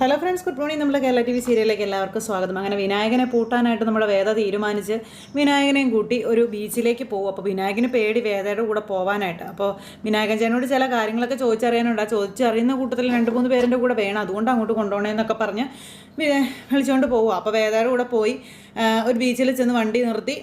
Hello friends good morning നമ്മുടെ Kerala T V സീരിയലിലേക്ക് എല്ലാവർക്കും സ്വാഗതം. അങ്ങനെ വിനായകനെ പൂട്ടാനായിട്ട് നമ്മുടെ വേദ തീരുമാനിച്ച് വിനായകനെയും കൂട്ടി ഒരു ബീച്ചിലേക്ക് പോകും. അപ്പോൾ വിനായകന് പേടി വേദയുടെ കൂടെ പോകാനായിട്ട് അപ്പോൾ വിനായകൻ ചേനോട് ചില കാര്യങ്ങളൊക്കെ ചോദിച്ചറിയാനുണ്ട്. ആ ചോദിച്ചറിയുന്ന കൂട്ടത്തിൽ രണ്ട് മൂന്ന് പേരുടെ കൂടെ വേണം. അതുകൊണ്ട് അങ്ങോട്ട് കൊണ്ടുപോകണമെന്നൊക്കെ പറഞ്ഞ് വിളിച്ചുകൊണ്ട് പോകും അപ്പോൾ വേദയുടെ കൂടെ പോയി ഒരു ബീച്ചിൽ ചെന്ന് വണ്ടി നിർത്തി.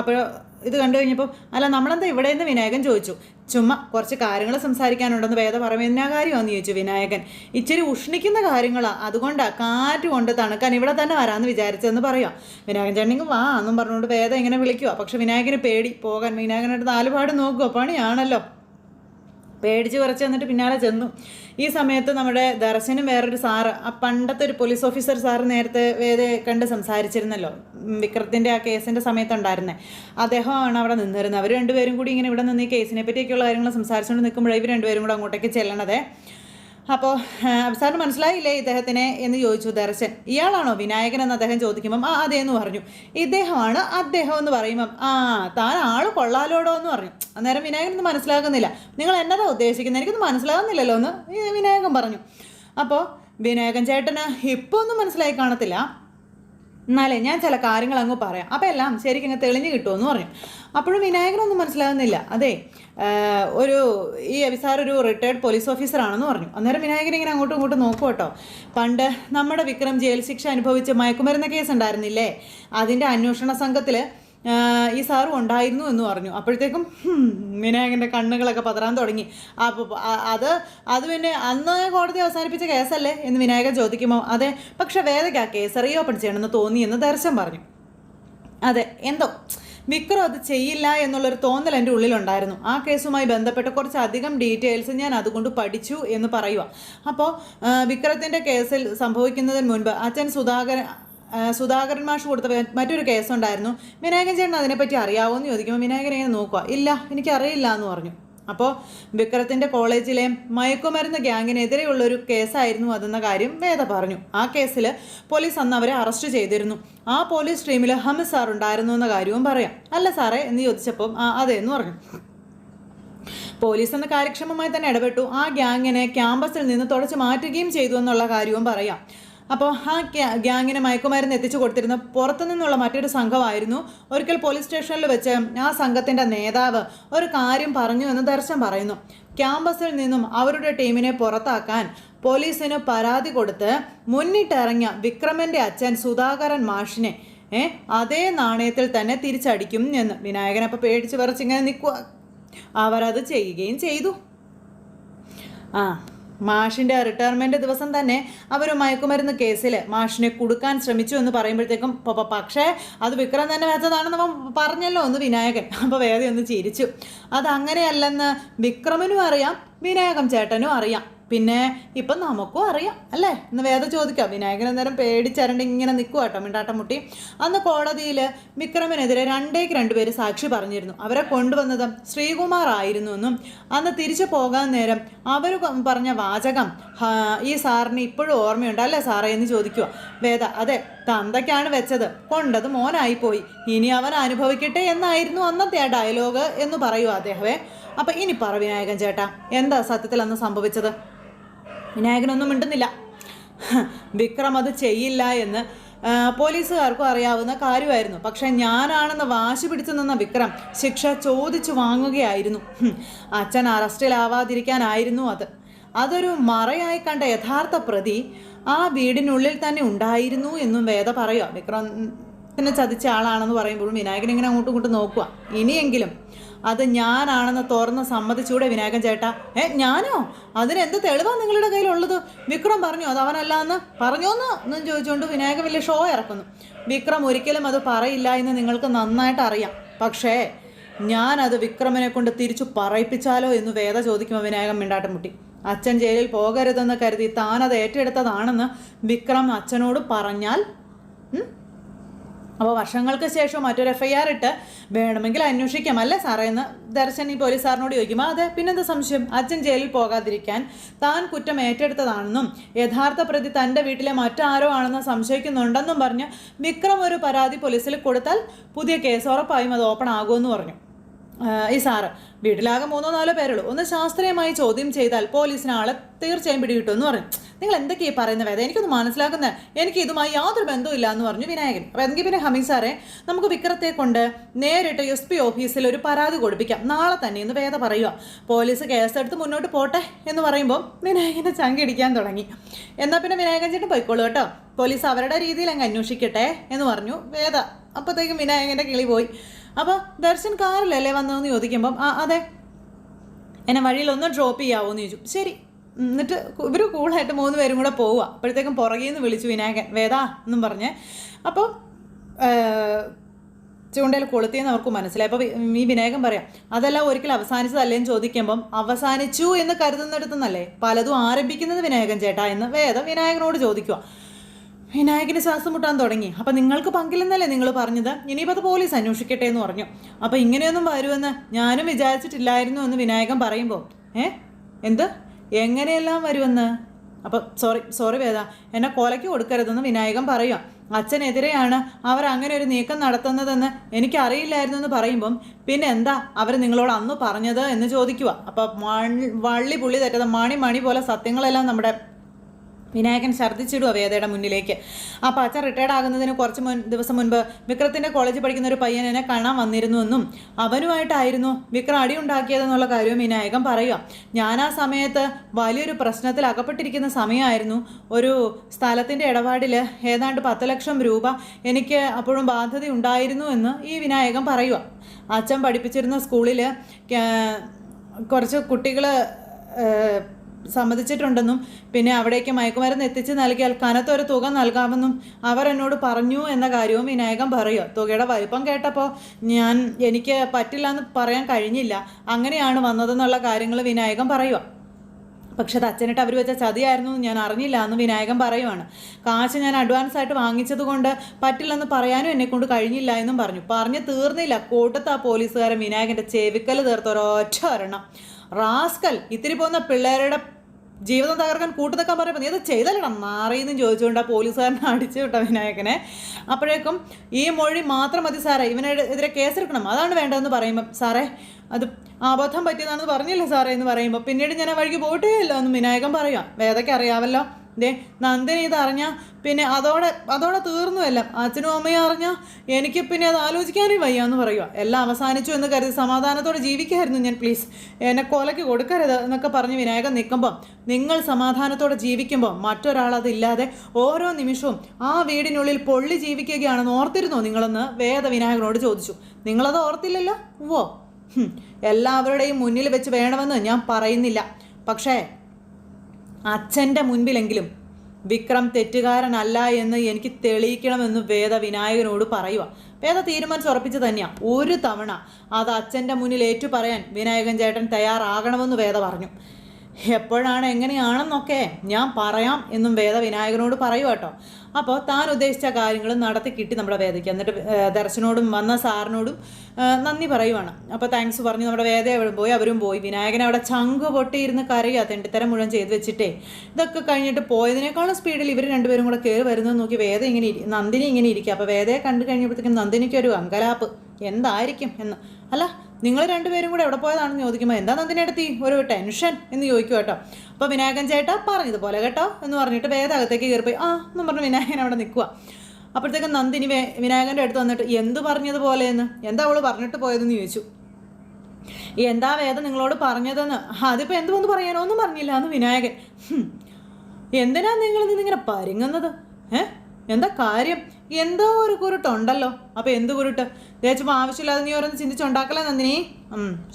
അപ്പോൾ ഇത് കണ്ടു കഴിഞ്ഞപ്പോൾ അല്ല നമ്മളെന്താ ഇവിടെ നിന്ന് വിനായകൻ ചോദിച്ചു. ചുമ്മാ കുറച്ച് കാര്യങ്ങൾ സംസാരിക്കാനുണ്ടെന്ന് വേദ എന്നാ കാര്യമാണെന്ന് ചോദിച്ചു വിനായകൻ. ഇച്ചിരി ഉഷ്ണിക്കുന്ന കാര്യങ്ങളാണ് അതുകൊണ്ടാണ് കാറ്റ് കൊണ്ട് തണുക്കാൻ ഇവിടെ തന്നെ വരാമെന്ന് വിചാരിച്ചതെന്ന് പറയാം. വിനായകൻ ചേട്ടനെങ്കിൽ വാ എന്നും പറഞ്ഞുകൊണ്ട് വേദ ഇങ്ങനെ വിളിക്കുക പക്ഷെ വിനായകന് പേടി പോകാൻ വിനായകനായിട്ട് നാലുപാട് നോക്കുക പണിയാണല്ലോ. പേടിച്ച് കുറച്ച് എന്നിട്ട് പിന്നാലെ ചെന്നു. ഈ സമയത്ത് നമ്മുടെ ദർശനും വേറൊരു സാറ് ആ പണ്ടത്തെ ഒരു പോലീസ് ഓഫീസർ സാറ് നേരത്തെ വേദ കണ്ട് സംസാരിച്ചിരുന്നല്ലോ. വിക്രത്തിന്റെ ആ കേസിന്റെ സമയത്തുണ്ടായിരുന്നത് അദ്ദേഹമാണ് അവിടെ നിന്നിരുന്നത്. അവർ രണ്ടുപേരും കൂടി ഇങ്ങനെ ഇവിടെ നിന്ന് ഈ കേസിനെ പറ്റിയൊക്കെയുള്ള കാര്യങ്ങൾ സംസാരിച്ചുകൊണ്ട് നിൽക്കുമ്പോഴേ ഇവർ രണ്ടുപേരും കൂടെ അങ്ങോട്ടേക്ക് ചെല്ലണതേ. അപ്പോൾ സാറിന് മനസ്സിലായില്ലേ ഇദ്ദേഹത്തിനെ എന്ന് ചോദിച്ചു ദർശൻ. ഇയാളാണോ വിനായകൻ എന്ന് അദ്ദേഹം ചോദിക്കുമ്പം ആ അതെ എന്ന് പറഞ്ഞു. ഇദ്ദേഹമാണ് അദ്ദേഹം എന്ന് പറയുമ്പം ആ താൻ ആൾ കൊള്ളാലോടോ എന്ന് പറഞ്ഞു. അന്നേരം വിനായകൻ ഇത് മനസ്സിലാക്കുന്നില്ല. നിങ്ങൾ എന്നതാ ഉദ്ദേശിക്കുന്നത് എനിക്കൊന്നും മനസ്സിലാകുന്നില്ലല്ലോ എന്ന് വിനായകൻ പറഞ്ഞു. അപ്പോൾ വിനായകൻ ചേട്ടന് ഇപ്പോൾ ഒന്നും മനസ്സിലായി കാണത്തില്ല. എന്നാലേ ഞാൻ ചില കാര്യങ്ങൾ അങ്ങ് പറയാം. അപ്പോൾ എല്ലാം ശരിക്കും അങ്ങ് തെളിഞ്ഞു കിട്ടുമെന്ന് പറഞ്ഞു അപ്പോഴും വിനായകനൊന്നും മനസ്സിലാകുന്നില്ല. അതെ ഒരു ഈ അഭിസാർ ഒരു റിട്ടയർഡ് പോലീസ് ഓഫീസറാണെന്ന് പറഞ്ഞു. അന്നേരം വിനായകൻ ഇങ്ങനെ അങ്ങോട്ടും ഇങ്ങോട്ടും നോക്കും കേട്ടോ. പണ്ട് നമ്മുടെ വിക്രം ജയിൽ ശിക്ഷ അനുഭവിച്ച് മയക്കുമരുന്ന കേസ് ഉണ്ടായിരുന്നില്ലേ? അതിന്റെ അന്വേഷണ സംഘത്തിൽ ഈ സാറും ഉണ്ടായിരുന്നു എന്ന് പറഞ്ഞു. അപ്പോഴത്തേക്കും വിനായകന്റെ കണ്ണുകളൊക്കെ പതറാൻ തുടങ്ങി. അപ്പോൾ അത് അത് പിന്നെ അന്ന് കോടതി അവസാനിപ്പിച്ച കേസല്ലേ എന്ന് വിനായകൻ ചോദിക്കുമ്പോൾ അതെ പക്ഷേ വേദയ്ക്ക് ആ കേസ് റീഓപ്പൺ ചെയ്യണമെന്ന് തോന്നി എന്ന് ദർശൻ പറഞ്ഞു. അതെ എന്തോ വിക്രം അത് ചെയ്യില്ല എന്നുള്ളൊരു തോന്നൽ എന്റെ ഉള്ളിലുണ്ടായിരുന്നു. ആ കേസുമായി ബന്ധപ്പെട്ട കുറച്ച് അധികം ഡീറ്റെയിൽസ് ഞാൻ അതുകൊണ്ട് പഠിച്ചു എന്ന് പറയുക അപ്പോൾ വിക്രത്തിന്റെ കേസിൽ സംഭവിക്കുന്നതിന് മുൻപ് അച്ഛൻ സുധാകരൻ സുധാകരൻ മാഷ് കൊടുത്ത മറ്റൊരു കേസുണ്ടായിരുന്നു വിനായകൻ ചേട്ടൻ അതിനെപ്പറ്റി അറിയാവോ എന്ന് ചോദിക്കുമ്പോൾ വിനായകൻ ഇങ്ങനെ നോക്കുക ഇല്ല എനിക്കറിയില്ല എന്ന് പറഞ്ഞു. അപ്പോൾ വിക്രത്തിന്റെ കോളേജിലെ മയക്കുമരുന്ന് ഗ്യാങ്ങിനെതിരെയുള്ള ഒരു കേസായിരുന്നു അതെന്ന കാര്യം വേദ പറഞ്ഞു. ആ കേസിൽ പോലീസ് അന്ന് അവരെ അറസ്റ്റ് ചെയ്തിരുന്നു. ആ പോലീസ് ടീമിൽ ഹമി സാർ ഉണ്ടായിരുന്നു എന്ന കാര്യവും പറയാം. അല്ല സാറേ എന്ന് ചോദിച്ചപ്പം ആ അതെ എന്ന് പറഞ്ഞു. പോലീസ് എന്ന കാര്യക്ഷമമായി തന്നെ ഇടപെട്ടു. ആ ഗ്യാങ്ങിനെ ക്യാമ്പസിൽ നിന്ന് തുടച്ചു മാറ്റുകയും ചെയ്തു എന്നുള്ള കാര്യവും പറയാം. അപ്പോൾ ആ ഗ്യാങ്ങിന് മയക്കുമരുന്ന് എത്തിച്ചു കൊടുത്തിരുന്ന പുറത്തു നിന്നുള്ള മറ്റൊരു സംഘമായിരുന്നു ഒരിക്കൽ പോലീസ് സ്റ്റേഷനിൽ വെച്ച് ആ സംഘത്തിന്റെ നേതാവ് ഒരു കാര്യം പറഞ്ഞു എന്ന് ദർശൻ പറയുന്നു. ക്യാമ്പസിൽ നിന്നും അവരുടെ ടീമിനെ പുറത്താക്കാൻ പോലീസിന് പരാതി കൊടുത്ത് മുന്നിട്ടിറങ്ങിയ വിക്രമന്റെ അച്ഛൻ സുധാകരൻ മാഷിനെ ഏ അതേ നാണയത്തിൽ തന്നെ തിരിച്ചടിക്കും എന്ന്. വിനായകൻ അപ്പോൾ പേടിച്ച് പറിച്ചിങ്ങനെ നിൽക്കുക അവരത് ചെയ്യുകയും ചെയ്തു. ആ മാഷിന്റെ റിട്ടയർമെന്റ് ദിവസം തന്നെ അവർ മയക്കുമരുന്ന് കേസിൽ മാഷിനെ കൊടുക്കാൻ ശ്രമിച്ചു എന്ന് പറയുമ്പോഴത്തേക്കും പക്ഷേ അത് വിക്രം തന്നെ വെച്ചതാണെന്ന് പറഞ്ഞല്ലോ ഒന്ന് വിനായകൻ അപ്പോൾ വേദി ഒന്ന് ചിരിച്ചു. അതങ്ങനെയല്ലെന്ന് വിക്രമനും അറിയാം വിനായകം ചേട്ടനും അറിയാം. പിന്നെ ഇപ്പം നമുക്കും അറിയാം അല്ലേ? ഇന്ന് വേദ ചോദിക്കാം. വിനായകൻ അന്നേരം പേടിച്ചരണ്ട് ഇങ്ങനെ നിൽക്കുക കേട്ടോ മിണ്ടാട്ടം മുട്ടി അന്ന് കോടതിയിൽ വിക്രമിനെതിരെ രണ്ടേക്ക് രണ്ടുപേര് സാക്ഷി പറഞ്ഞിരുന്നു. അവരെ കൊണ്ടുവന്നത് ശ്രീകുമാർ ആയിരുന്നു എന്നും അന്ന് തിരിച്ചു പോകാൻ നേരം അവർ പറഞ്ഞ വാചകം ഈ സാറിന് ഇപ്പോഴും ഓർമ്മയുണ്ട് അല്ലേ സാറേ എന്ന് ചോദിക്കുക വേദ അതെ തന്തയ്ക്കാണ് വെച്ചത്. കൊണ്ടത് മോനായിപ്പോയി. ഇനി അവൻ അനുഭവിക്കട്ടെ എന്നായിരുന്നു അന്നത്തെ ആ ഡയലോഗ് എന്ന് പറയുക അദ്ദേഹമേ അപ്പം ഇനി പറ വിനായകൻ ചേട്ടാ എന്താ സത്യത്തിൽ അന്ന് സംഭവിച്ചത്? വിനായകനൊന്നും മിണ്ടുന്നില്ല. വിക്രം അത് ചെയ്യില്ല എന്ന് പോലീസുകാർക്കും അറിയാവുന്ന കാര്യമായിരുന്നു. പക്ഷേ ഞാനാണെന്ന് വാശി പിടിച്ചു നിന്ന വിക്രം ശിക്ഷ ചോദിച്ചു വാങ്ങുകയായിരുന്നു. അച്ഛൻ അറസ്റ്റിലാവാതിരിക്കാനായിരുന്നു അത്. അതൊരു മറയായി കണ്ട യഥാർത്ഥ പ്രതി ആ വീടിനുള്ളിൽ തന്നെ ഉണ്ടായിരുന്നു എന്നും വേദ പറയുക വിക്രത്തിനെ ചതിച്ച ആളാണെന്ന് പറയുമ്പോഴും വിനായകൻ ഇങ്ങനെ അങ്ങോട്ടും ഇങ്ങോട്ടും നോക്കുക ഇനിയെങ്കിലും അത് ഞാനാണെന്ന് തുറന്ന് സമ്മതിച്ചൂടെ വിനായകൻ ചേട്ടാ? ഏ ഞാനോ? അതിന് എന്ത് തെളിവാ നിങ്ങളുടെ കയ്യിലുള്ളത്? വിക്രം പറഞ്ഞു? അത് അവനല്ല എന്ന് പറഞ്ഞോന്ന് എന്നും ചോദിച്ചുകൊണ്ട് വിനായകൻ വലിയ ഷോ ഇറക്കുന്നു. വിക്രം ഒരിക്കലും അത് പറയില്ല എന്ന് നിങ്ങൾക്ക് നന്നായിട്ട് അറിയാം. പക്ഷേ ഞാനത് വിക്രമിനെ കൊണ്ട് തിരിച്ചു പറയിപ്പിച്ചാലോ എന്ന് വേദ ചോദിക്കുമ്പോൾ വിനായകൻ മിണ്ടാട്ടം മുട്ടി. അച്ഛൻ ജയിലിൽ പോകരുതെന്ന് കരുതി താനത് ഏറ്റെടുത്തതാണെന്ന് വിക്രം അച്ഛനോട് പറഞ്ഞാൽ? അപ്പോൾ വർഷങ്ങൾക്ക് ശേഷം മറ്റൊരു എഫ് ഐ ആർ ഇട്ട് വേണമെങ്കിൽ അന്വേഷിക്കാം. അല്ലേ സാറേ എന്ന് ദർശൻ ഈ പോലീസ് സാറിനോട് ചോദിക്കും അതെ പിന്നെന്താ സംശയം? അച്ഛൻ ജയിലിൽ പോകാതിരിക്കാൻ താൻ കുറ്റം ഏറ്റെടുത്തതാണെന്നും യഥാർത്ഥ പ്രതി തന്റെ വീട്ടിലെ മറ്റാരോ ആണെന്ന് സംശയിക്കുന്നുണ്ടെന്നും പറഞ്ഞ് വിക്രം ഒരു പരാതി പോലീസിൽ കൊടുത്താൽ പുതിയ കേസ് ഉറപ്പായും അത് ഓപ്പൺ ആകുമെന്ന് പറഞ്ഞു. ഈ സാറ് വീട്ടിലാകെ മൂന്നോ നാലോ പേരുള്ളൂ. ഒന്ന് ശാസ്ത്രീയമായി ചോദ്യം ചെയ്താൽ പോലീസിന് ആളെ തീർച്ചയായും പിടികിട്ടുമെന്ന് പറഞ്ഞു നിങ്ങൾ എന്തൊക്കെയാണ് പറയുന്നത് വേദ എനിക്കൊന്ന് മനസ്സിലാക്കുന്നത് എനിക്ക് ഇതുമായി യാതൊരു ബന്ധവും ഇല്ല എന്ന് പറഞ്ഞു വിനായകൻ. അപ്പോൾ എങ്കിൽ പിന്നെ ഹമീദ് സാറേ നമുക്ക് വിക്രത്തെ കൊണ്ട് നേരിട്ട് എസ് പി ഓഫീസിൽ ഒരു പരാതി കൊടുപ്പിക്കാം. നാളെ തന്നെ എന്ന് വേദ പറയുക. പോലീസ് കേസെടുത്ത് മുന്നോട്ട് പോട്ടെ എന്ന് പറയുമ്പോൾ വിനായകനെ ചങ്കിടിക്കാൻ തുടങ്ങി. എന്നാൽ പിന്നെ വിനായകൻ ചേട്ടൻ പോയിക്കോളൂ കേട്ടോ. പോലീസ് അവരുടെ രീതിയിൽ അങ്ങ് അന്വേഷിക്കട്ടെ എന്ന് പറഞ്ഞു വേദ. അപ്പോഴത്തേക്കും വിനായകന്റെ കിളി പോയി. അപ്പോൾ ദർശൻ കാറിലല്ലേ വന്നതെന്ന് ചോദിക്കുമ്പം ആ അതെ. എന്നെ വഴിയിൽ ഒന്ന് ഡ്രോപ്പ് ചെയ്യാവോ എന്ന് ചോദിച്ചു. ശരി. എന്നിട്ട് ഇവർ കൂളായിട്ട് മൂന്ന് പേരും കൂടെ പോവുക അപ്പോഴത്തേക്കും പുറകിൽ നിന്ന് വിളിച്ചു വിനായകൻ. വേദാ എന്നും പറഞ്ഞ്. അപ്പോൾ ചൂണ്ടയിൽ കൊളുത്തിയെന്ന് അവർക്ക് മനസ്സിലായി. അപ്പോൾ ഈ വിനായകൻ പറയാം അതെല്ലാം ഒരിക്കലും അവസാനിച്ചതല്ലേന്ന് ചോദിക്കുമ്പം അവസാനിച്ചു എന്ന് കരുതുന്നിടത്തുനിന്നല്ലേ? പലതും ആരംഭിക്കുന്നത് വിനായകൻ ചേട്ടാ എന്ന് വേദം വിനായകനോട് ചോദിക്കുക വിനായകന് ശ്വാസം മുട്ടാൻ തുടങ്ങി. അപ്പം നിങ്ങൾക്ക് പങ്കില്ലെന്നല്ലേ നിങ്ങൾ പറഞ്ഞത്? ഇനിയിപ്പോൾ അത് പോലീസ് അന്വേഷിക്കട്ടെ എന്ന് പറഞ്ഞു. അപ്പം ഇങ്ങനെയൊന്നും വരുമെന്ന് ഞാനും വിചാരിച്ചിട്ടില്ലായിരുന്നു എന്ന് വിനായകൻ പറയുമ്പോൾ ഏ? എന്ത്? എങ്ങനെയെല്ലാം വരുമെന്ന്? അപ്പം സോറി സോറി വേദ എന്നെ കൊലയ്ക്ക് കൊടുക്കരുതെന്ന് വിനായകൻ പറയുക അച്ഛനെതിരെയാണ് അവർ അങ്ങനെ ഒരു നീക്കം നടത്തുന്നതെന്ന് എനിക്കറിയില്ലായിരുന്നു എന്ന് പറയുമ്പം പിന്നെ എന്താ അവർ നിങ്ങളോട് അന്ന് പറഞ്ഞത് എന്ന് ചോദിക്കുക അപ്പം വള്ളി പുള്ളി തെറ്റത് മണി മണി പോലെ സത്യങ്ങളെല്ലാം നമ്മുടെ വിനായകൻ ഛർദ്ദിച്ചിടുക വേദയുടെ മുന്നിലേക്ക്. അപ്പോൾ അച്ഛൻ റിട്ടയർഡ് ആകുന്നതിന് കുറച്ച് മുൻ ദിവസം മുൻപ് വിക്രത്തിന്റെ കോളേജിൽ പഠിക്കുന്ന ഒരു പയ്യൻ എന്നെ കാണാൻ വന്നിരുന്നുവെന്നും അവനുമായിട്ടായിരുന്നു വിക്രം അടി ഉണ്ടാക്കിയതെന്നുള്ള കാര്യവും വിനായകൻ പറയുക. ഞാൻ ആ സമയത്ത് വലിയൊരു പ്രശ്നത്തിൽ അകപ്പെട്ടിരിക്കുന്ന സമയമായിരുന്നു. ഒരു സ്ഥലത്തിന്റെ ഇടപാടിൽ ഏതാണ്ട് പത്ത് ലക്ഷം രൂപ എനിക്ക് അപ്പോഴും ബാധ്യത ഉണ്ടായിരുന്നു എന്ന് ഈ വിനായകൻ പറയുക. അച്ഛൻ പഠിപ്പിച്ചിരുന്ന സ്കൂളിൽ കുറച്ച് കുട്ടികൾ സമ്മതിച്ചിട്ടുണ്ടെന്നും പിന്നെ അവിടേക്ക് മയക്കുമരുന്ന് എത്തിച്ച് നൽകിയാൽ കനത്തൊരു തുക നൽകാമെന്നും അവർ എന്നോട് പറഞ്ഞു എന്ന കാര്യവും വിനായകൻ പറയുക തുകയുടെ വലിപ്പം കേട്ടപ്പോൾ ഞാൻ എനിക്ക് പറ്റില്ല എന്ന് പറയാൻ കഴിഞ്ഞില്ല. അങ്ങനെയാണ് വന്നതെന്നുള്ള കാര്യങ്ങൾ വിനായകൻ പറയുക പക്ഷെ അത് അച്ഛനിട്ട് അവർ വെച്ച ചതിയായിരുന്നു ഞാൻ അറിഞ്ഞില്ല എന്ന് വിനായകൻ പറയുവാണ്. കാശ് ഞാൻ അഡ്വാൻസ് ആയിട്ട് വാങ്ങിച്ചത് കൊണ്ട് പറ്റില്ലെന്ന് പറയാനും എന്നെ കൊണ്ട് കഴിഞ്ഞില്ല എന്നും പറഞ്ഞു. പറഞ്ഞ് തീർന്നില്ല. കൂട്ടത്ത് ആ പോലീസുകാരൻ വിനായകന്റെ ചെവിക്കൽ തീർത്ത ഒരൊറ്റ റാസ്കൽ ഇത്തിരി പോകുന്ന പിള്ളേരുടെ ജീവിതം തകർക്കാൻ കൂട്ടുതക്കാൻ പറയുമ്പോൾ നീ അത് ചെയ്തല്ലടാ മാറിയെന്നും ചോദിച്ചുകൊണ്ട് ആ പോലീസുകാരനെ അടിച്ചു വിട്ട വിനായകനെ. അപ്പോഴേക്കും ഈ മൊഴി മാത്രം മതി സാറേ ഇവനെതിരെ കേസെടുക്കണം അതാണ് വേണ്ടതെന്ന് പറയുമ്പോൾ സാറേ അത് അബദ്ധം പറ്റിയതാണെന്ന് പറഞ്ഞില്ലേ സാറേ? എന്ന് പറയുമ്പോൾ പിന്നീട് ഞാൻ ആ വഴിക്ക് പോയിട്ടേ ഇല്ല എന്ന് വിനായകൻ പറയാം വേദയ്ക്ക് അറിയാമല്ലോ ദേ നന്ദിനി ഇത് അറിഞ്ഞാൽ പിന്നെ അതോടെ അതോടെ തീർന്നു എല്ലാം. അച്ഛനും അമ്മയും അറിഞ്ഞാൽ എനിക്ക് പിന്നെ അത് ആലോചിക്കാനേ വയ്യ എന്ന് പറയുക എല്ലാം അവസാനിച്ചു എന്ന് കരുതി സമാധാനത്തോടെ ജീവിക്കായിരുന്നു ഞാൻ പ്ലീസ് എന്നെ കൊലയ്ക്ക് കൊടുക്കരുത് എന്നൊക്കെ പറഞ്ഞ് വിനായകൻ നിൽക്കുമ്പോൾ നിങ്ങൾ സമാധാനത്തോടെ ജീവിക്കുമ്പോൾ മറ്റൊരാൾ അതില്ലാതെ ഓരോ നിമിഷവും ആ വീടിനുള്ളിൽ പൊള്ളി ജീവിക്കുകയാണെന്ന് ഓർത്തിരുന്നോ നിങ്ങളെന്ന് വേദ വിനായകനോട് ചോദിച്ചു. നിങ്ങളത് ഓർത്തില്ലല്ലോ? ഓ എല്ലാവരുടെയും മുന്നിൽ വെച്ച് വേണമെന്ന് ഞാൻ പറയുന്നില്ല. പക്ഷേ അച്ഛന്റെ മുൻപിലെങ്കിലും വിക്രം തെറ്റുകാരനല്ല എന്ന് എനിക്ക് തെളിയിക്കണമെന്ന് വേദ വിനായകനോട് പറയുക വേദ തീരുമാനിച്ച് ഉറപ്പിച്ച് തന്നെയാണ് ഒരു തവണ അത് അച്ഛന്റെ മുന്നിൽ ഏറ്റു പറയാൻ വിനായകൻ ചേട്ടൻ തയ്യാറാകണമെന്ന് വേദ പറഞ്ഞു. എപ്പോഴാണ് എങ്ങനെയാണെന്നൊക്കെ ഞാൻ പറയാം എന്നും വേദ വിനായകനോട് പറയൂ കേട്ടോ. അപ്പോൾ താൻ ഉദ്ദേശിച്ച കാര്യങ്ങൾ നടത്തി കിട്ടി നമ്മുടെ വേദയ്ക്ക്. എന്നിട്ട് ദർശനോടും വന്ന സാറിനോടും നന്ദി പറയുവാണ്. അപ്പോൾ താങ്ക്സ് പറഞ്ഞ് നമ്മുടെ വേദ എവിടെ പോയി അവരും പോയി. വിനായകൻ അവിടെ ചങ്ക് പൊട്ടിയിരുന്ന് കരയുക തെണ്ടിത്തരം മുഴുവൻ ചെയ്ത് വെച്ചിട്ടേ. ഇതൊക്കെ കഴിഞ്ഞിട്ട് പോയതിനേക്കാളും സ്പീഡിൽ ഇവർ രണ്ടുപേരും കൂടെ കയറി വരുന്നത് നോക്കി വേദ ഇങ്ങനെ നന്ദിനി ഇങ്ങനെ ഇരിക്കുക അപ്പോൾ വേദയെ കണ്ടു കഴിഞ്ഞപ്പോഴത്തേക്കും നന്ദിനിക്കൊരു അങ്കലാപ്പ്. എന്തായിരിക്കും എന്ന്. അല്ല നിങ്ങൾ രണ്ടുപേരും കൂടെ എവിടെ പോയതാണെന്ന് ചോദിക്കുമ്പോൾ എന്താ നന്ദിനെടുത്തി ഒരു ടെൻഷൻ എന്ന് ചോദിക്കും കേട്ടോ. അപ്പോൾ വിനായകൻ ചേട്ടാ പറഞ്ഞതുപോലെ കേട്ടോ എന്ന് പറഞ്ഞിട്ട് വേദ അകത്തേക്ക് കയറിപ്പോയി. ആ എന്ന് പറഞ്ഞു വിനായകൻ അവിടെ നിൽക്കുക അപ്പോഴത്തേക്കും നന്ദിനി വേ വിനായകന്റെ അടുത്ത് വന്നിട്ട് എന്ത് പറഞ്ഞതുപോലെ എന്ന് എന്താ അവൾ പറഞ്ഞിട്ട് പോയതെന്ന്? ചോദിച്ചു. എന്താ വേദം നിങ്ങളോട് പറഞ്ഞതെന്ന്? അതിപ്പോൾ എന്ത് വന്ന് പറയാനോ? ഒന്നും പറഞ്ഞില്ല എന്ന് വിനായകൻ. എന്തിനാ നിങ്ങൾ നിന്നിങ്ങനെ പരുങ്ങുന്നത്? ഏഹ് എന്താ കാര്യം? എന്തോ ഒരു കുരുട്ടുണ്ടല്ലോ. അപ്പോൾ എന്ത് കുരുട്ട്? ദേച്ചുമ്പോൾ ആവശ്യമില്ലാതെ നീ ഓരോന്ന് ചിന്തിച്ചുണ്ടാക്കല നന്ദിനി?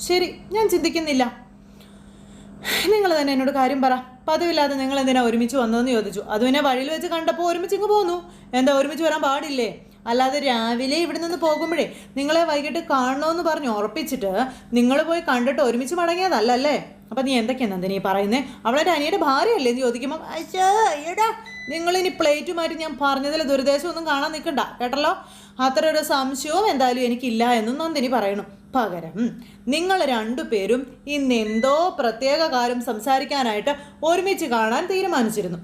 ശരി ഞാൻ ചിന്തിക്കുന്നില്ല. നിങ്ങൾ തന്നെ എന്നോട് കാര്യം പറ. പതിവില്ലാതെ നിങ്ങൾ എന്തിനാ ഒരുമിച്ച് വന്നതെന്ന് ചോദിച്ചു. അത് പിന്നെ വഴിയിൽ വെച്ച് കണ്ടപ്പോൾ ഒരുമിച്ച് ഇങ്ങ് പോന്നു. എന്താ ഒരുമിച്ച് വരാൻ പാടില്ലേ? അല്ലാതെ രാവിലെ ഇവിടെ നിന്ന് പോകുമ്പോഴേ നിങ്ങളെ വൈകിട്ട് കാണണമെന്ന് പറഞ്ഞ് ഉറപ്പിച്ചിട്ട് നിങ്ങൾ പോയി കണ്ടിട്ട് ഒരുമിച്ച് മടങ്ങിയതല്ലല്ലേ? അപ്പം നീ എന്തൊക്കെയാണ് നന്ദിനി പറയുന്നത് അവളെ അനിയുടെ ഭാര്യയല്ലേ എന്ന് ചോദിക്കുമ്പോൾ അച്ഛാ എടാ നിങ്ങളിനി പ്ലേറ്റ് മാറ്റി ഞാൻ പറഞ്ഞതിൽ ദുരുദ്ദേശം ഒന്നും കാണാൻ നിൽക്കണ്ട കേട്ടല്ലോ? അത്ര ഒരു സംശയവും എന്തായാലും എനിക്കില്ല എന്നും നന്ദിനി പറയണം. പകരം നിങ്ങൾ രണ്ടുപേരും ഇന്ന് എന്തോ പ്രത്യേക കാര്യം സംസാരിക്കാനായിട്ട് ഒരുമിച്ച് കാണാൻ തീരുമാനിച്ചിരുന്നു.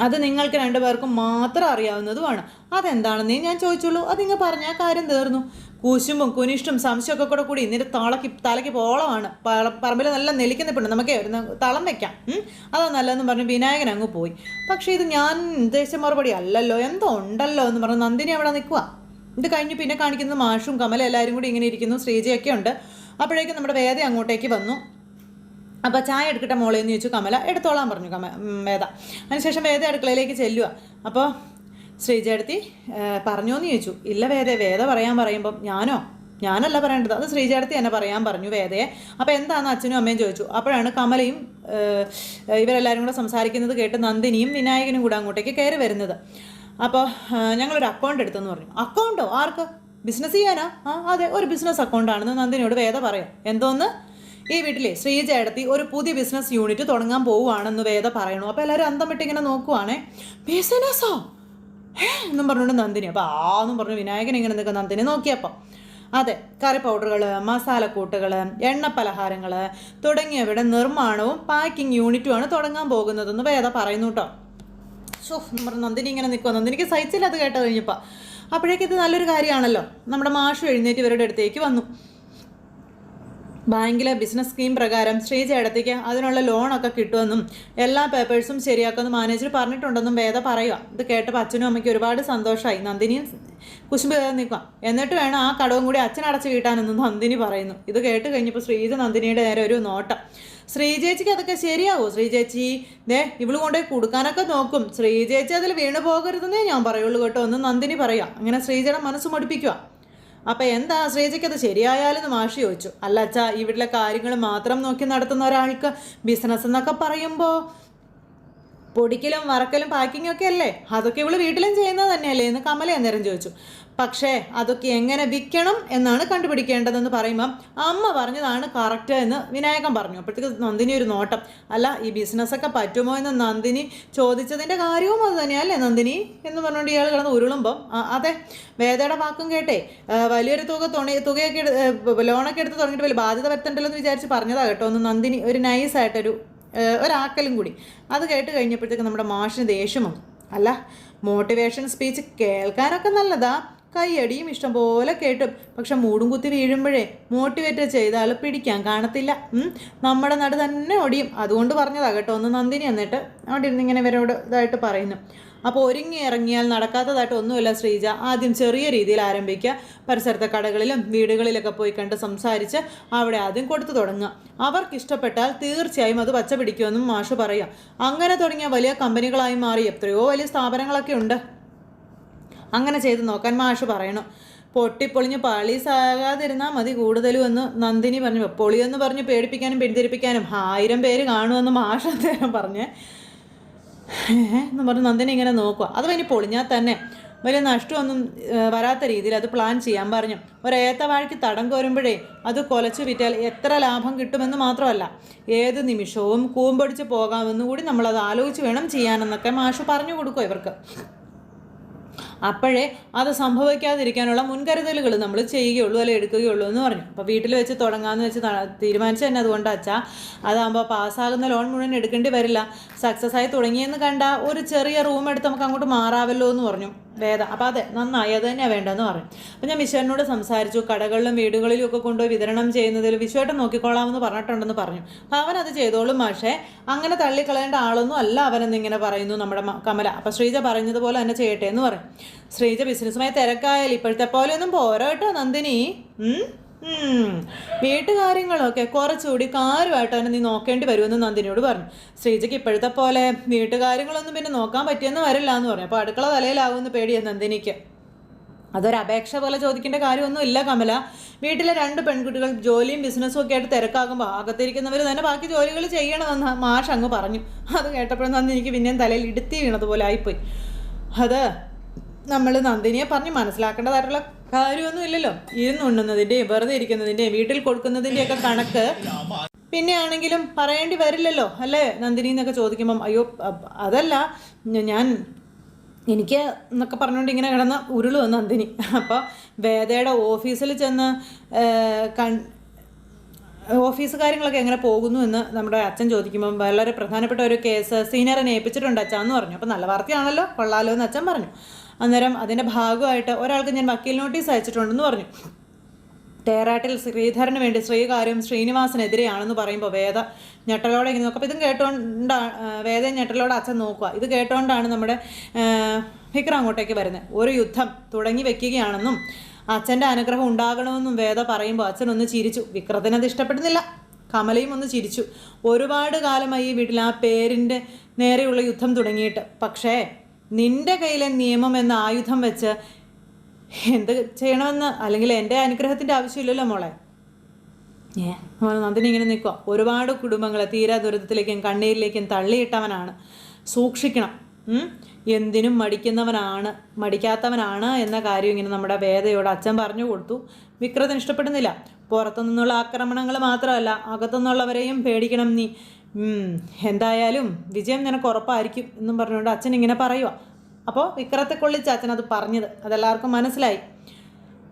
അത് നിങ്ങൾക്ക് രണ്ടുപേർക്കും മാത്രം അറിയാവുന്നതുമാണ്. അതെന്താണെന്നേ ഞാൻ ചോദിച്ചുള്ളൂ. അതിങ്ങ് പറഞ്ഞ കാര്യം തീർന്നു. കൂശുമ്പും കുനിഷ്ടും സംശയമൊക്കെ കൂടെ കൂടി നിന്റെ തളക്ക് തലയ്ക്ക് പോളമാണ്. പറമ്പിൽ നല്ല നെലിക്കുന്ന പെണ്ണ് നമുക്ക് തളം വെക്കാം. അതാ നല്ലതെന്ന് പറഞ്ഞ് വിനായകൻ അങ്ങ് പോയി. പക്ഷേ ഇത് ഞാൻ ഉദ്ദേശിച്ച മറുപടി അല്ലല്ലോ. എന്തോ ഉണ്ടല്ലോ എന്ന് പറഞ്ഞ് നന്ദിനി അവിടെ നിൽക്കുക ഇത് കഴിഞ്ഞ് പിന്നെ കാണിക്കുന്നത് മാഷും കമലും എല്ലാവരും കൂടി ഇങ്ങനെ ഇരിക്കുന്നു. ശ്രീജയൊക്കെ ഉണ്ട്. അപ്പോഴേക്കും നമ്മുടെ വേദ അങ്ങോട്ടേക്ക് വന്നു. അപ്പോൾ ചായ എടുക്കട്ടെ മോളെ എന്ന് ചോദിച്ചു. കമല എടുത്തോളാൻ പറഞ്ഞു. കമ വേദ. അതിനുശേഷം വേദ അടുക്കളയിലേക്ക് ചെല്ലുക അപ്പോൾ ശ്രീജയടുത്തി പറഞ്ഞോ എന്ന് ചോദിച്ചു. ഇല്ല വേദ വേദ പറയാൻ പറയുമ്പം ഞാനോ? ഞാനല്ല പറയേണ്ടത്. അത് ശ്രീജയടുത്തി എന്നെ പറയാൻ പറഞ്ഞു വേദയെ. അപ്പോൾ എന്താണെന്ന് അച്ഛനും അമ്മയും ചോദിച്ചു. അപ്പോഴാണ് കമലയും ഇവരെല്ലാവരും കൂടെ സംസാരിക്കുന്നത് കേട്ട് നന്ദിനിയും വിനായകനും കൂടെ അങ്ങോട്ടേക്ക് കയറി വരുന്നത്. അപ്പോൾ ഞങ്ങളൊരു അക്കൗണ്ട് എടുത്തെന്ന് പറഞ്ഞു. അക്കൗണ്ടോ ആർക്ക്? ബിസിനസ് ചെയ്യാനാ? ആ അതെ ഒരു ബിസിനസ് അക്കൗണ്ടാണെന്ന് നന്ദിനിയോട് വേദ പറയാം. എന്തോന്ന്? ഈ വീട്ടിലെ ശ്രീജ എടുത്തി ഒരു പുതിയ ബിസിനസ് യൂണിറ്റ് തുടങ്ങാൻ പോവുകയാണെന്ന് വേദ പറയണു അപ്പോൾ എല്ലാവരും അന്തം വിട്ട് ഇങ്ങനെ നോക്കുവാണേ. ബിസിനസ്സോ? എന്നും പറഞ്ഞുകൊണ്ട് നന്ദിനി. അപ്പോൾ ആ എന്നും പറഞ്ഞു വിനായകൻ ഇങ്ങനെ നിൽക്കുക നന്ദിനി നോക്കിയപ്പോൾ അതെ കറി പൗഡറുകൾ മസാലക്കൂട്ടുകൾ എണ്ണ പലഹാരങ്ങൾ തുടങ്ങിയവയുടെ നിർമ്മാണവും പാക്കിംഗ് യൂണിറ്റുമാണ് തുടങ്ങാൻ പോകുന്നതെന്ന് വേദ പറയുന്നു കേട്ടോ ഷോ പറഞ്ഞു നന്ദിനി ഇങ്ങനെ നിൽക്കുക നന്ദിനിക്ക് സഹിച്ചില്ല അത് കേട്ടോ കഴിഞ്ഞപ്പോൾ അപ്പോഴേക്കും ഇത് നല്ലൊരു കാര്യമാണല്ലോ. നമ്മുടെ മാഷു എഴുന്നേറ്റ് ഇവരുടെ അടുത്തേക്ക് വന്നു. ബാങ്കിലെ ബിസിനസ് സ്കീം പ്രകാരം ശ്രീജേടത്തേക്ക് അതിനുള്ള ലോണൊക്കെ കിട്ടുമെന്നും എല്ലാ പേപ്പേഴ്സും ശരിയാക്കുമെന്ന് മാനേജർ പറഞ്ഞിട്ടുണ്ടെന്നും വേദ പറയുക. ഇത് കേട്ടപ്പോൾ അച്ഛനും അമ്മയ്ക്ക് ഒരുപാട് സന്തോഷമായി നന്ദിനിയും കുശുമ്പ് നിൽക്കാം എന്നിട്ട് വേണം ആ കടവും കൂടി അച്ഛൻ അടച്ചു വീട്ടാനെന്നും നന്ദിനി പറയുന്നു. ഇത് കേട്ട് കഴിഞ്ഞപ്പോൾ ശ്രീജ നന്ദിനിയുടെ നേരെ ഒരു നോട്ടം. ശ്രീചേച്ചിക്ക് അതൊക്കെ ശരിയാവോ? ശ്രീചേച്ചി ദേ ഇവൾ കൊണ്ടുപോയി കൊടുക്കാനൊക്കെ നോക്കും. ശ്രീചേച്ചി അതിൽ വീണു പോകരുതെന്നേ ഞാൻ പറയുള്ളൂ കേട്ടോ ഒന്ന് നന്ദിനി പറയാം അങ്ങനെ ശ്രീജയുടെ മനസ്സ് മടുപ്പിക്കുക. അപ്പം എന്താ ശ്രീജയ്ക്ക് അത് ശരിയായാലെന്ന് മാഷി ചോദിച്ചു. അല്ല അച്ഛാ വീട്ടിലെ കാര്യങ്ങൾ മാത്രം നോക്കി നടത്തുന്ന ഒരാൾക്ക് ബിസിനസ് എന്നൊക്കെ പറയുമ്പോൾ പൊടിക്കലും വറക്കലും പാക്കിങ്ങും ഒക്കെ അല്ലേ? അതൊക്കെ ഇവൾ വീട്ടിലും ചെയ്യുന്നത് തന്നെയല്ലേ? എന്ന് കമല അന്നേരം ചോദിച്ചു. പക്ഷേ അതൊക്കെ എങ്ങനെ വിൽക്കണം എന്നാണ് കണ്ടുപിടിക്കേണ്ടതെന്ന് പറയുമ്പം അമ്മ പറഞ്ഞതാണ് കറക്റ്റ് എന്ന് വിനായകൻ പറഞ്ഞു. അപ്പോഴത്തേക്ക് നന്ദിനി ഒരു നോട്ടം. അല്ല ഈ ബിസിനസ്സൊക്കെ പറ്റുമോ എന്ന് നന്ദിനി ചോദിച്ചതിന്റെ കാര്യവും അത് തന്നെയല്ലേ നന്ദിനി? എന്ന് പറഞ്ഞുകൊണ്ട് ഇയാൾ കിടന്ന് ഉരുളുമ്പം അതെ വേദയുടെ വാക്കും കേട്ടേ. വലിയൊരു തുക തുണി തുകയൊക്കെ ലോണൊക്കെ എടുത്ത് തുടങ്ങിയിട്ട് വലിയ ബാധ്യത വരുത്തണ്ടല്ലോ എന്ന് വിചാരിച്ച് പറഞ്ഞതാണ് കേട്ടോ. ഒന്ന് നന്ദിനി ഒരു നൈസായിട്ടൊരു ഒരാക്കലും കൂടി. അത് കേട്ട് കഴിഞ്ഞപ്പോഴത്തേക്ക് നമ്മുടെ മാഷിന് ദേഷ്യം വന്നു. അല്ല മോട്ടിവേഷൻ സ്പീച്ച് കേൾക്കാനൊക്കെ നല്ലതാ. കൈയടിയും ഇഷ്ടംപോലെ കേട്ടും. പക്ഷെ മൂടും കുത്തി വീഴുമ്പോഴേ മോട്ടിവേറ്റ് ചെയ്താൽ പിടിക്കാൻ കാണത്തില്ല. നമ്മുടെ നട തന്നെ ഒടിയും. അതുകൊണ്ട് പറഞ്ഞതാ കേട്ടോ ഒന്ന് നന്ദിനി എന്നിട്ട്. അവിടെ ഇരുന്ന് ഇങ്ങനെ ഇവരോട് ഇതായിട്ട് പറയുന്നു. അപ്പോൾ ഒരുങ്ങി ഇറങ്ങിയാൽ നടക്കാത്തതായിട്ട് ഒന്നുമില്ല ശ്രീജ. ആദ്യം ചെറിയ രീതിയിൽ ആരംഭിക്കുക. പരിസരത്തെ കടകളിലും വീടുകളിലൊക്കെ പോയി കണ്ട് സംസാരിച്ച് അവിടെ ആദ്യം കൊടുത്തു തുടങ്ങുക. അവർക്ക് ഇഷ്ടപ്പെട്ടാൽ തീർച്ചയായും അത് പച്ച പിടിക്കുമെന്നും മാഷ് പറയാം അങ്ങനെ തുടങ്ങിയ വലിയ കമ്പനികളായി മാറി എത്രയോ വലിയ സ്ഥാപനങ്ങളൊക്കെ ഉണ്ട്. അങ്ങനെ ചെയ്ത് നോക്കാൻ മാഷ് പറയണു. പൊട്ടിപ്പൊളിഞ്ഞ് പാളീസാകാതിരുന്നാൽ മതി കൂടുതലും എന്ന് നന്ദിനി പറഞ്ഞു. പൊളിയെന്ന് പറഞ്ഞ് പേടിപ്പിക്കാനും പിന്തിരിപ്പിക്കാനും ആയിരം പേര് കാണുമെന്ന് മാഷ് അദ്ദേഹം പറഞ്ഞ്. എന്ന് പറഞ്ഞ് നന്ദിനി ഇങ്ങനെ നോക്കുക അത് ഇനി പൊളിഞ്ഞാൽ തന്നെ വലിയ നഷ്ടമൊന്നും വരാത്ത രീതിയിൽ അത് പ്ലാൻ ചെയ്യാൻ പറഞ്ഞു. ഒരേത്ത വാഴയ്ക്ക് തടം കോരുമ്പോഴേ അത് കൊലച്ചു വിറ്റാൽ എത്ര ലാഭം കിട്ടുമെന്ന് മാത്രമല്ല ഏത് നിമിഷവും കൂമ്പടിച്ച് പോകാമെന്ന് കൂടി നമ്മളത് ആലോചിച്ച് വേണം ചെയ്യാനെന്നൊക്കെ മാഷ് പറഞ്ഞു കൊടുക്കുക ഇവർക്ക്. അപ്പോഴേ അത് സംഭവിക്കാതിരിക്കാനുള്ള മുൻകരുതലുകൾ നമ്മൾ ചെയ്യുകയുള്ളൂ അല്ലെ എടുക്കുകയുള്ളൂ എന്ന് പറഞ്ഞു. അപ്പോൾ വീട്ടിൽ വെച്ച് തുടങ്ങാമെന്ന് വെച്ച് തീരുമാനിച്ചു തന്നെ അതുകൊണ്ട് അച്ഛാ അതാകുമ്പോൾ പാസ്സാകുന്ന ലോൺ മുഴുവൻ എടുക്കേണ്ടി വരില്ല. സക്സസ് ആയി തുടങ്ങിയെന്ന് കണ്ട ഒരു ചെറിയ റൂം എടുത്ത് നമുക്ക് അങ്ങോട്ട് മാറാവല്ലോ എന്ന് പറഞ്ഞു. വേദ അപ്പോൾ അതെ നന്നായി അത് തന്നെയാണ് വേണ്ടതെന്ന് പറഞ്ഞു. അപ്പോൾ ഞാൻ വിശ്വനോട് സംസാരിച്ചു കടകളിലും വീടുകളിലും ഒക്കെ കൊണ്ടുപോയി വിതരണം ചെയ്യുന്നതിൽ വിശ്വമായിട്ട് നോക്കിക്കോളാമെന്ന് പറഞ്ഞിട്ടുണ്ടെന്ന് പറഞ്ഞു. അപ്പോൾ അവൻ അത് ചെയ്തോളും പക്ഷേ അങ്ങനെ തള്ളിക്കളയേണ്ട ആളൊന്നും അല്ല അവനെന്നിങ്ങനെ പറയുന്നു നമ്മുടെ കമല. അപ്പോൾ ശ്രീജ പറഞ്ഞതുപോലെ തന്നെ ചെയ്യട്ടെ എന്ന് പറയും ശ്രീജ ബിസിനസ്സുമായി തിരക്കായാൽ ഇപ്പോഴത്തെ പോലെയൊന്നും പോരാ കേട്ടോ നന്ദിനി. വീട്ടുകാര്യങ്ങളൊക്കെ കുറച്ചുകൂടി കാര്യമായിട്ട് തന്നെ നീ നോക്കേണ്ടി വരുമെന്ന് നന്ദിനിയോട് പറഞ്ഞു. ശ്രീജയ്ക്ക് ഇപ്പോഴത്തെ പോലെ വീട്ടുകാര്യങ്ങളൊന്നും പിന്നെ നോക്കാൻ പറ്റിയെന്ന് വരില്ല എന്ന് പറഞ്ഞു. അപ്പോൾ അടുക്കള തലയിലാവുമെന്ന് പേടിയാണ് നന്ദിനിക്ക്. അതൊരപേക്ഷ പോലെ ചോദിക്കേണ്ട കാര്യമൊന്നും ഇല്ല കമല. വീട്ടിലെ രണ്ട് പെൺകുട്ടികൾ ജോലിയും ബിസിനസ്സും ഒക്കെ ആയിട്ട് തിരക്കാകുമ്പോൾ അകത്തിരിക്കുന്നവർ തന്നെ ബാക്കി ജോലികൾ ചെയ്യണമെന്ന് മാഷ് അങ്ങ് പറഞ്ഞു. അത് കേട്ടപ്പോഴും നന്ദിനിക്ക് പിന്നെയും തലയിൽ ഇടുത്തി വീണതുപോലെ ആയിപ്പോയി. അത് നമ്മൾ നന്ദിനിയെ പറഞ്ഞ് മനസ്സിലാക്കേണ്ടതായിട്ടുള്ള കാര്യമൊന്നും ഇല്ലല്ലോ. ഇരുന്നുണ്ണുന്നതിന്റെയും വെറുതെ ഇരിക്കുന്നതിന്റെയും വീട്ടിൽ കൊടുക്കുന്നതിന്റെയൊക്കെ കണക്ക് പിന്നെ ആണെങ്കിലും പറയേണ്ടി വരില്ലല്ലോ അല്ലേ? നന്ദിനി എന്നൊക്കെ ചോദിക്കുമ്പം അയ്യോ അതല്ല ഞാൻ എനിക്ക് എന്നൊക്കെ പറഞ്ഞുകൊണ്ട് ഇങ്ങനെ കിടന്ന് ഉരുളു നന്ദിനി. അപ്പോൾ വേദയുടെ ഓഫീസിൽ ചെന്ന് കൺ ഓഫീസ് കാര്യങ്ങളൊക്കെ എങ്ങനെ പോകുന്നു എന്ന് നമ്മുടെ അച്ഛൻ ചോദിക്കുമ്പോൾ വളരെ പ്രധാനപ്പെട്ട ഒരു കേസ് സീനിയറിനെ ഏൽപ്പിച്ചിട്ടുണ്ട് അച്ഛൻ എന്ന് പറഞ്ഞു. അപ്പോൾ നല്ല വാർത്തയാണല്ലോ കൊള്ളാലോ എന്ന് അച്ഛൻ പറഞ്ഞു. അന്നേരം അതിന്റെ ഭാഗമായിട്ട് ഒരാൾക്ക് ഞാൻ വക്കീൽ നോട്ടീസ് അയച്ചിട്ടുണ്ടെന്ന് പറഞ്ഞു. തേറാട്ടിൽ ശ്രീധരന് വേണ്ടി ശ്രീകാര്യം ശ്രീനിവാസനെതിരെയാണെന്ന് പറയുമ്പോൾ വേദ ഞെട്ടലോടെ ഇങ്ങനെ നോക്കുക അപ്പോൾ ഇതും കേട്ടോണ്ടാണ് വേദ ഞെട്ടലോടെ അച്ഛൻ നോക്കുക. ഇത് കേട്ടോണ്ടാണ് നമ്മുടെ വിക്രം അങ്ങോട്ടേക്ക് വരുന്നത്. ഒരു യുദ്ധം തുടങ്ങി വെക്കുകയാണെന്നും അച്ഛന്റെ അനുഗ്രഹം ഉണ്ടാകണമെന്നും വേദ പറയുമ്പോൾ അച്ഛൻ ഒന്ന് ചിരിച്ചു. വിക്രത്തിനത് ഇഷ്ടപ്പെടുന്നില്ല. കമലയും ഒന്ന് ചിരിച്ചു. ഒരുപാട് കാലമായി ഈ വീട്ടിൽ ആ പേരിന്റെ നേരെയുള്ള യുദ്ധം തുടങ്ങിയിട്ട്. പക്ഷേ നിന്റെ കയ്യിലെ നിയമം എന്ന ആയുധം വെച്ച് എന്ത് ചെയ്യണമെന്ന് അല്ലെങ്കിൽ എന്റെ അനുഗ്രഹത്തിന്റെ ആവശ്യമില്ലല്ലോ മോളെ. ഏ? നന്ദിനി ഇങ്ങനെ നിൽക്കുക ഒരുപാട് കുടുംബങ്ങളെ തീരാ ദുരിതത്തിലേക്കും കണ്ണീരിലേക്കും തള്ളിയിട്ടവനാണ്. സൂക്ഷിക്കണം? എന്തിനും മടിക്കുന്നവനാണ് മടിക്കാത്തവനാണ് എന്ന കാര്യം ഇങ്ങനെ നമ്മുടെ വേദയോട് അച്ഛൻ പറഞ്ഞു കൊടുത്തു. വിക്രത്തിന് ഇഷ്ടപ്പെടുന്നില്ല. പുറത്തു നിന്നുള്ള ആക്രമണങ്ങൾ മാത്രമല്ല അകത്തുനിന്നുള്ളവരെയും പേടിക്കണം നീ. എന്തായാലും വിജയം നിനക്ക് ഉറപ്പായിരിക്കും എന്നും പറഞ്ഞുകൊണ്ട് അച്ഛൻ ഇങ്ങനെ പറയുക അപ്പോൾ വിക്രത്തെ കൊള്ളിച്ച് അച്ഛൻ അത് പറഞ്ഞത്. അതെല്ലാവർക്കും മനസ്സിലായി.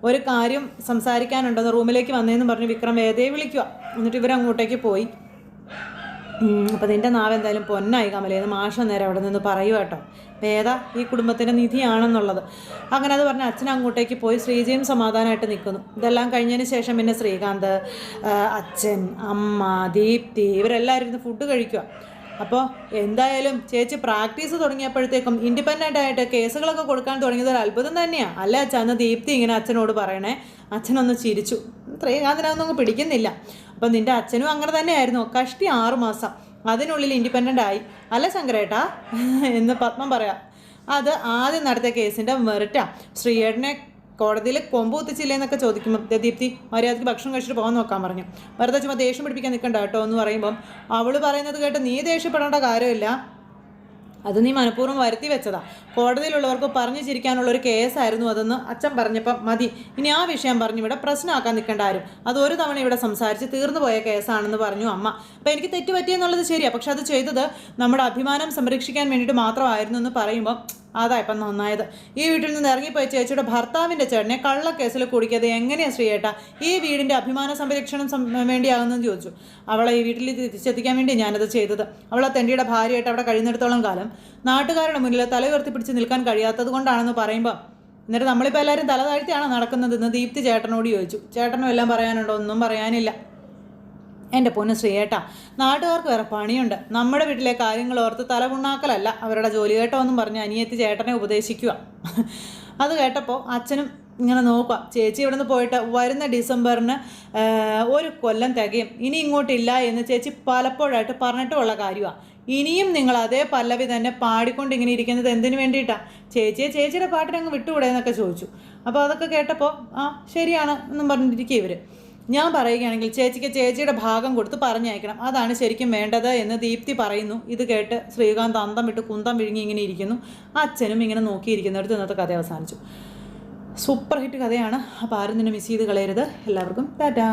ഒരു കാര്യം സംസാരിക്കാനുണ്ടെന്ന് റൂമിലേക്ക് വന്നതെന്ന് പറഞ്ഞ് വിക്രം വേദയെ വിളിക്കുക എന്നിട്ട് ഇവരങ്ങോട്ടേക്ക് പോയി. അപ്പോൾ നിന്റെ നാവ് എന്തായാലും പൊന്നായി കമലേന്ന് മാഷ നേരെ അവിടെ നിന്ന് പറയുക കേട്ടോ. വേദ ഈ കുടുംബത്തിന്റെ നിധിയാണെന്നുള്ളത്. അങ്ങനെ അത് പറഞ്ഞ് അച്ഛൻ അങ്ങോട്ടേക്ക് പോയി ശ്രീജയും സമാധാനമായിട്ട് നിൽക്കുന്നു ഇതെല്ലാം കഴിഞ്ഞതിന് ശേഷം പിന്നെ ശ്രീകാന്ത് അച്ഛൻ അമ്മ ദീപ്തി ഇവരെല്ലാവരും ഇരുന്ന് ഫുഡ് കഴിക്കുക അപ്പോൾ എന്തായാലും ചേച്ചി പ്രാക്ടീസ് തുടങ്ങിയപ്പോഴത്തേക്കും ഇൻഡിപെൻഡന്റ് ആയിട്ട് കേസുകളൊക്കെ കൊടുക്കാൻ തുടങ്ങിയത് ഒരു അത്ഭുതം തന്നെയാണ് അല്ല അച്ഛൻ അന്ന് ദീപ്തി ഇങ്ങനെ അച്ഛനോട് പറയണേ. അച്ഛനൊന്ന് ചിരിച്ചു. ശ്രീകാന്തിനൊന്നും പിടിക്കുന്നില്ല. അപ്പം നിന്റെ അച്ഛനും അങ്ങനെ തന്നെയായിരുന്നു. കഷ്ടി ആറുമാസം അതിനുള്ളിൽ ഇൻഡിപെൻഡന്റ് ആയി. അല്ല ശങ്കരേട്ടാ എന്ന് പത്മം പറയാം. അത് ആദ്യം നടത്തിയ കേസിന്റെ മെറിറ്റാ. ശ്രീയേട്ടനെ കോടതിയിൽ കൊമ്പ് കുത്തിച്ചില്ലേ എന്നൊക്കെ ചോദിക്കുമ്പോൾ ദീപ്തി മര്യാദയ്ക്ക് ഭക്ഷണം കഴിച്ചിട്ട് പോകാൻ നോക്കാൻ പറഞ്ഞു. വെറുതെ ചുമ്മാ ദേഷ്യം പിടിപ്പിക്കാൻ നിൽക്കണ്ട കേട്ടോ എന്ന് പറയുമ്പം അവൾ പറയുന്നത് കേട്ട് നീ ദേഷ്യപ്പെടേണ്ട കാര്യമില്ല. അത് നീ മനഃപൂർവം വരുത്തി വെച്ചതാ. കോടതിയിലുള്ളവർക്ക് പറഞ്ഞു ചിരിക്കാനുള്ള ഒരു കേസായിരുന്നു അതെന്ന് അച്ഛൻ പറഞ്ഞപ്പം മതി. ഇനി ആ വിഷയം പറഞ്ഞു ഇവിടെ പ്രശ്നമാക്കാൻ നിൽക്കേണ്ട ആരും. അത് ഒരു തവണ ഇവിടെ സംസാരിച്ച് തീർന്നു പോയ കേസാണെന്ന് പറഞ്ഞു അമ്മ. അപ്പം എനിക്ക് തെറ്റുപറ്റിയെന്നുള്ളത് ശരിയാണ് പക്ഷെ അത് ചെയ്തത് നമ്മുടെ അഭിമാനം സംരക്ഷിക്കാൻ വേണ്ടിയിട്ട് മാത്രമായിരുന്നു എന്ന് പറയുമ്പോൾ അതാ ഇപ്പം നന്നായത്. ഈ വീട്ടിൽ നിന്ന് ഇറങ്ങിപ്പോയ ചേച്ചിയുടെ ഭർത്താവിന്റെ ചേട്ടനെ കള്ളക്കേസിൽ കുടിക്കിയത് എങ്ങനെയാണ് ശ്രീയേട്ടാ? ഈ വീടിന്റെ അഭിമാന സംരക്ഷണം വേണ്ടിയാകുന്നെന്ന് ചോദിച്ചു. അവളെ ഈ വീട്ടിൽ തിരിച്ചെത്തിക്കാൻ വേണ്ടി ഞാനത് ചെയ്തത്. അവളെ തെണ്ടിയുടെ ഭാര്യയായിട്ട് അവിടെ കഴിയുന്നിടത്തോളം കാലം നാട്ടുകാരുടെ മുന്നിൽ തല ഉയർത്തി പിടിച്ച് നിൽക്കാൻ കഴിയാത്തത് കൊണ്ടാണെന്ന് പറയുമ്പോൾ എന്നിട്ട് നമ്മളിപ്പോൾ എല്ലാവരും തല താഴ്ത്തിയാണോ നടക്കുന്നതെന്ന് ദീപ്തി ചേട്ടനോട് ചോദിച്ചു. ചേട്ടനും എല്ലാം പറയാനുണ്ടോ? ഒന്നും പറയാനില്ല. എന്റെ പൊന്ന് ശ്രീയേട്ടാ നാട്ടുകാർക്ക് വേറെ പണിയുണ്ട്. നമ്മുടെ വീട്ടിലെ കാര്യങ്ങൾ ഓർത്ത് തലപുണ്ണാക്കലല്ല അവരുടെ ജോലി കേട്ടോ എന്നും പറഞ്ഞ് അനിയത്തി ചേട്ടനെ ഉപദേശിക്കുക അത് കേട്ടപ്പോൾ അച്ഛനും ഇങ്ങനെ നോക്കുക ചേച്ചി ഇവിടെ നിന്ന് പോയിട്ട് വരുന്ന ഡിസംബറിന് ഒരു കൊല്ലം തികയും. ഇനി ഇങ്ങോട്ടില്ല എന്ന് ചേച്ചി പലപ്പോഴായിട്ട് പറഞ്ഞിട്ടുമുള്ള കാര്യമാണ് ഇനിയും നിങ്ങൾ അതേ പല്ലവി തന്നെ പാടിക്കൊണ്ട് ഇങ്ങനെ ഇരിക്കുന്നത് എന്തിനു വേണ്ടിയിട്ടാണ് ചേച്ചിയെ ചേച്ചിയുടെ പാട്ടിനങ്ങ് വിട്ടുകൂടെ എന്നൊക്കെ ചോദിച്ചു. അപ്പോൾ അതൊക്കെ കേട്ടപ്പോൾ ആ ശരിയാണ് എന്നും പറഞ്ഞിരിക്കുക ഇവർ ഞാൻ പറയുകയാണെങ്കിൽ ചേച്ചിക്ക് ചേച്ചിയുടെ ഭാഗം കൊടുത്ത് പറഞ്ഞയക്കണം. അതാണ് ശരിക്കും വേണ്ടത് എന്ന് ദീപ്തി പറയുന്നു. ഇത് കേട്ട് ശ്രീകാന്ത് അന്തം വിട്ട് കുന്തം വിഴുങ്ങി ഇങ്ങനെ ഇരിക്കുന്നു. അച്ഛനും ഇങ്ങനെ നോക്കിയിരിക്കുന്നിടത്ത് ഇന്നത്തെ കഥ അവസാനിച്ചു. സൂപ്പർ ഹിറ്റ് കഥയാണ്. അപ്പോൾ ആരും തന്നെ മിസ് ചെയ്ത് കളയരുത്. എല്ലാവർക്കും ടാറ്റാ.